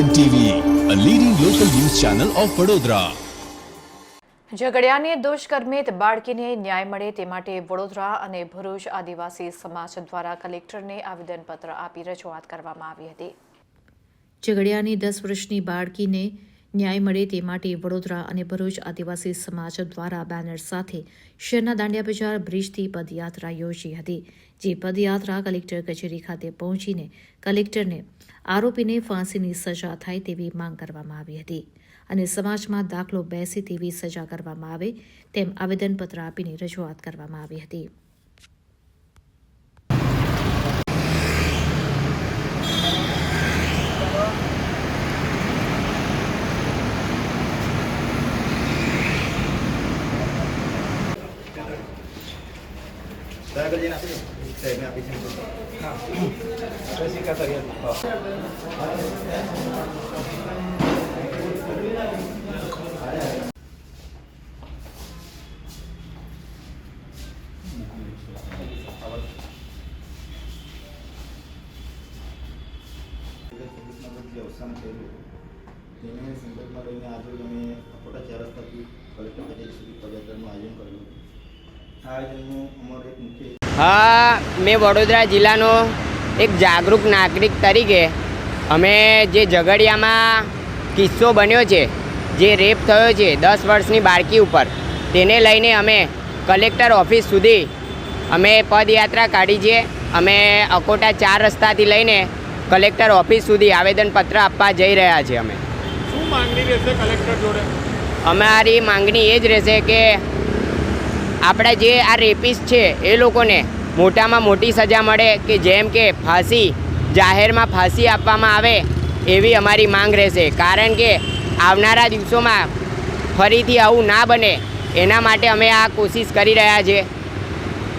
N TV a leading local news channel of Vadodara ઝઘડિયાની દુષ્કર્મિત બાળકીને ન્યાય મળે તે માટે વડોદરા અને ભરૂચ આદિવાસી સમાજ દ્વારા કલેક્ટરને આવેદનપત્ર આપી રજૂઆત કરવામાં આવી હતી. ઝઘડિયાની દસ વર્ષની બાળકીને ન્યાય મળે તે માટે વડોદરા અને ભરૂચ આદિવાસી સમાજ દ્વારા બેનર સાથે શહેરના દાંડિયા બજાર બ્રિજથી પદયાત્રા યોજી હતી, જે પદયાત્રા કલેક્ટર કચેરી ખાતે પહોંચીને કલેક્ટરને આરોપીને ફાંસીની સજા થાય તેવી માંગ કરવામાં આવી હતી અને સમાજમાં દાખલો બેસે તેવી સજા કરવામાં આવે તેમ આવેદનપત્ર આપીને રજૂઆત કરવામાં આવી હતી. દયા કરીને આપી સાહેબને આપી છે જે અવસાન થયેલું તેને સંદર્ભમાં લઈને આજે અમે અકોટા ચાર રસ્તાથી કલેક્ટર કચેરી સુધી પદયાત્રાનું આયોજન કર્યું હતું આ આયોજનનું અમારો એક મુખ્ય હા મેં વડોદરા જિલ્લાનો એક જાગૃત નાગરિક તરીકે અમે જે ઝઘડિયામાં કિસ્સો બન્યો છે જે રેપ થયો છે દસ વર્ષની બાળકી ઉપર તેને લઈને અમે કલેક્ટર ઓફિસ સુધી અમે પદયાત્રા કાઢી છે. અમે અકોટા ચાર રસ્તાથી લઈને કલેક્ટર ઓફિસ સુધી આવેદનપત્ર આપવા જઈ રહ્યા છીએ અમે. શું માંગણી રહેશે કલેક્ટર જોડે? અમારી માંગણી એ જ રહેશે કે આપણા જે આ રેપિસ્ટ છે, એ લોકોને મોટામાં મોટી સજા મળે કે જેમ કે ફાંસી, જાહેરમાં ફાંસી આપવામાં આવે એવી અમારી માંગ રહેશે. કારણ કે આવનારા દિવસોમાં ફરીથી આવું ના બને. એના માટે અમે આ કોશિશ કરી રહ્યા છીએ